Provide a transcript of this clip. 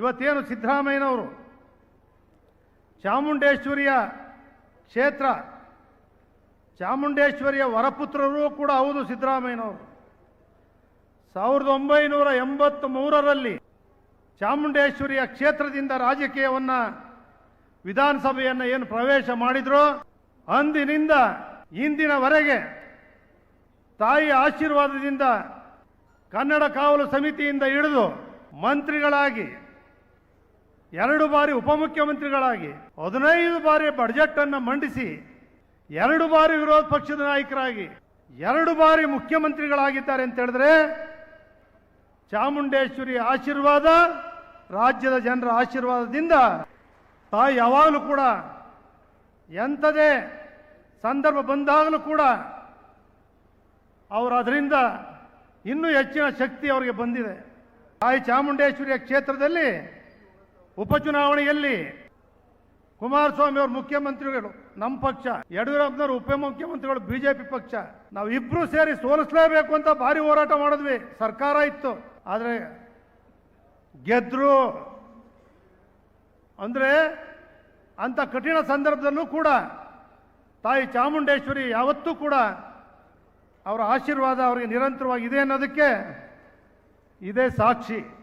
ಇವತ್ತೇನು ಸಿದ್ದರಾಮಯ್ಯನವರು? ಚಾಮುಂಡೇಶ್ವರಿಯ ಕ್ಷೇತ್ರ, ಚಾಮುಂಡೇಶ್ವರಿಯ ವರಪುತ್ರರೂ ಕೂಡ ಹೌದು ಸಿದ್ದರಾಮಯ್ಯನವರು. ಸಾವಿರದ ಒಂಬೈನೂರ ಎಂಬತ್ತ್ ಮೂರರಲ್ಲಿ ಚಾಮುಂಡೇಶ್ವರಿಯ ಕ್ಷೇತ್ರದಿಂದ ರಾಜಕೀಯವನ್ನು, ವಿಧಾನಸಭೆಯನ್ನು ಏನು ಪ್ರವೇಶ ಮಾಡಿದ್ರೋ, ಅಂದಿನಿಂದ ಇಂದಿನವರೆಗೆ ತಾಯಿ ಆಶೀರ್ವಾದದಿಂದ ಕನ್ನಡ ಕಾವಲು ಸಮಿತಿಯಿಂದ ಹಿಡಿದು ಮಂತ್ರಿಗಳಾಗಿ ಎರಡು ಬಾರಿ ಉಪಮುಖ್ಯಮಂತ್ರಿಗಳಾಗಿ, ಹದಿನೈದು ಬಾರಿ ಬಡ್ಜೆಟ್ ಅನ್ನು ಮಂಡಿಸಿ, ಎರಡು ಬಾರಿ ವಿರೋಧ ಪಕ್ಷದ ನಾಯಕರಾಗಿ, ಎರಡು ಬಾರಿ ಮುಖ್ಯಮಂತ್ರಿಗಳಾಗಿದ್ದಾರೆ ಅಂತ ಹೇಳಿದ್ರೆ, ಚಾಮುಂಡೇಶ್ವರಿ ಆಶೀರ್ವಾದ, ರಾಜ್ಯದ ಜನರ ಆಶೀರ್ವಾದದಿಂದ ತಾಯಿ ಯಾವಾಗಲೂ ಕೂಡ ಎಂಥದೇ ಸಂದರ್ಭ ಬಂದಾಗಲೂ ಕೂಡ ಅವರು ಅದರಿಂದ ಇನ್ನೂ ಹೆಚ್ಚಿನ ಶಕ್ತಿ ಅವರಿಗೆ ಬಂದಿದೆ. ತಾಯಿ ಚಾಮುಂಡೇಶ್ವರಿಯ ಕ್ಷೇತ್ರದಲ್ಲಿ ಉಪಚುನಾವಣೆಯಲ್ಲಿ ಕುಮಾರಸ್ವಾಮಿ ಅವರು ಮುಖ್ಯಮಂತ್ರಿಗಳು ನಮ್ಮ ಪಕ್ಷ, ಯಡಿಯೂರಪ್ಪನವರು ಉಪಮುಖ್ಯಮಂತ್ರಿಗಳು ಬಿಜೆಪಿ ಪಕ್ಷ. ನಾವು ಇಬ್ರು ಸೇರಿ ಸೋಲಿಸಲೇಬೇಕು ಅಂತ ಭಾರಿ ಹೋರಾಟ ಮಾಡಿದ್ವಿ. ಸರ್ಕಾರ ಇತ್ತು. ಆದರೆ ಗೆದ್ರು. ಅಂದರೆ ಅಂತ ಕಠಿಣ ಸಂದರ್ಭದಲ್ಲೂ ಕೂಡ ತಾಯಿ ಚಾಮುಂಡೇಶ್ವರಿ ಯಾವತ್ತೂ ಕೂಡ ಅವರ ಆಶೀರ್ವಾದ ಅವರಿಗೆ ನಿರಂತರವಾಗಿ ಇದೆ ಅನ್ನೋದಕ್ಕೆ ಇದೇ ಸಾಕ್ಷಿ.